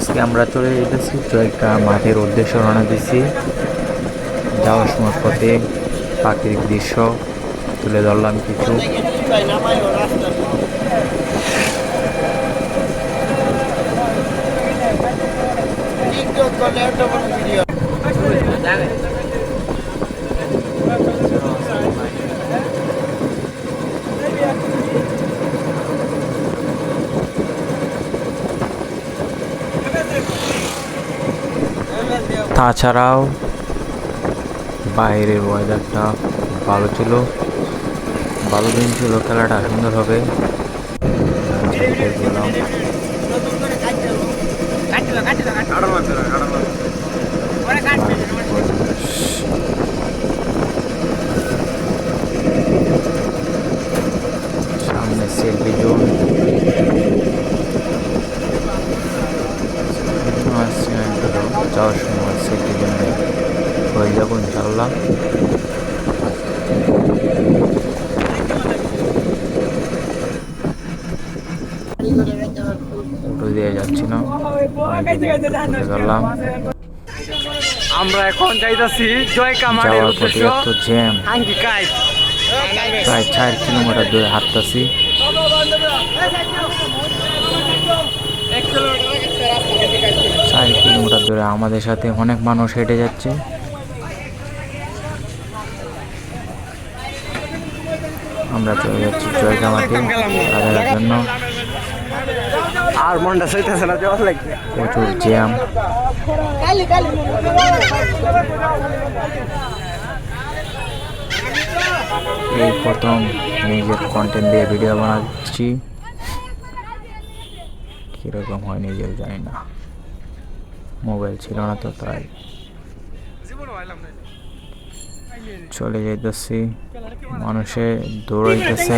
আজকে আমরা চলে যেতেছি একটা মাঠের উদ্দেশ্য রওনা দিছি যাওয়ার সময় পথে প্রাকৃতিক দৃশ্য তুলে ধরলাম কিছু। তাছাড়াও বাইরের ওয়েদারটা ভালো ছিল। ভালো দিন ছিল, খেলাটা সুন্দর হবে। সামনে সেলফি জোন যাওয়ার সময় হয়ে যাব ইনশাল্লাহ উঠে দিয়ে যাচ্ছি না। গেলাম আমরা এখন যাইতাছি জয় কামারের উদ্দেশ্য। জ্যাম প্রায় চার কিলোমিটার দূরে হাঁটতেছি। চার কিলোমিটার দূরে আমাদের সাথে অনেক মানুষ হেঁটে যাচ্ছে। আমরা চলে যাচ্ছি জয়গামাতে তাদের জন্য। আর মনটা চাইতেছে না যাওয়ার লাগবে প্রচুর জ্যাম। এই প্রথম নিজের কন্টেন্ট দিয়ে ভিডিও বানাচ্ছি। কীরকম হয় নিজেও জানি না। মোবাইল ছিল না তো তাই। চলে যাইতেছি। মানুষে দৌড়াইতেছে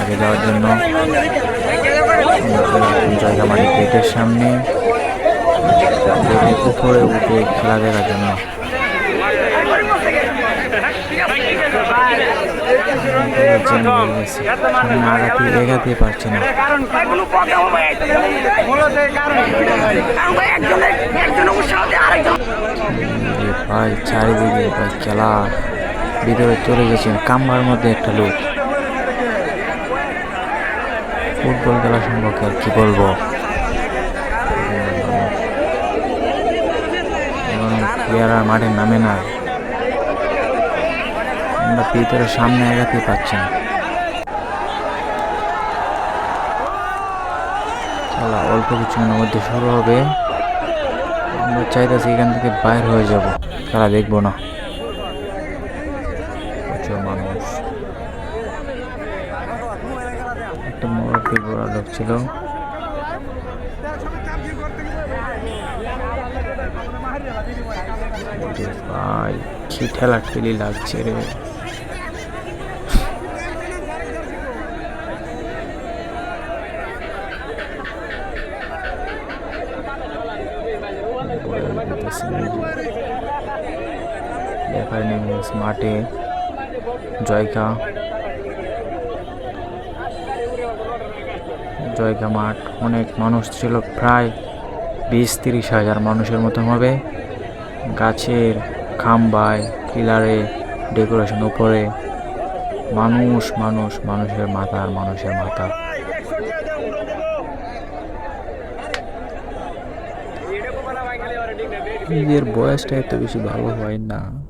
আগে যাওয়ার জন্য। জায়গা মানে গেটের সামনে। উপরে উঠে খেলা দেখার জন্য। হয়ে গেছে সামনে পারছে না চারিদিকে খেলা ভিতরে চলে গেছে কাম্বার মধ্যে একটা লোক ফুটবল খেলা সম্পর্কে আর কি বলব প্লেয়াররা মাঠে নামে না আমরা ভিতরে সামনে এগাতে পারছি না। খেলা অল্প কিছুক্ষণের মধ্যে শুরু হবে। আমরা চাইতেছি এখান থেকে বাইর হয়ে যাব। খেলা দেখব না। প্রচুর মানুষ। একটা বড় লোক ছিল। ভাই কি ঠেলা ঠেলি লাগছে রে। দেখার নেমে মাঠে। জয়কা জয়কা মাঠ, অনেক মানুষ ছিল, প্রায় বিশ তিরিশ হাজার মানুষের মতন হবে। গাছের খাম্বায়, পিলারে ডেকোরেশন, উপরে মানুষ মানুষ, মানুষের মাথা আর মানুষের মাথা। নিজের বয়সটা এত বেশি ভালো হয় না।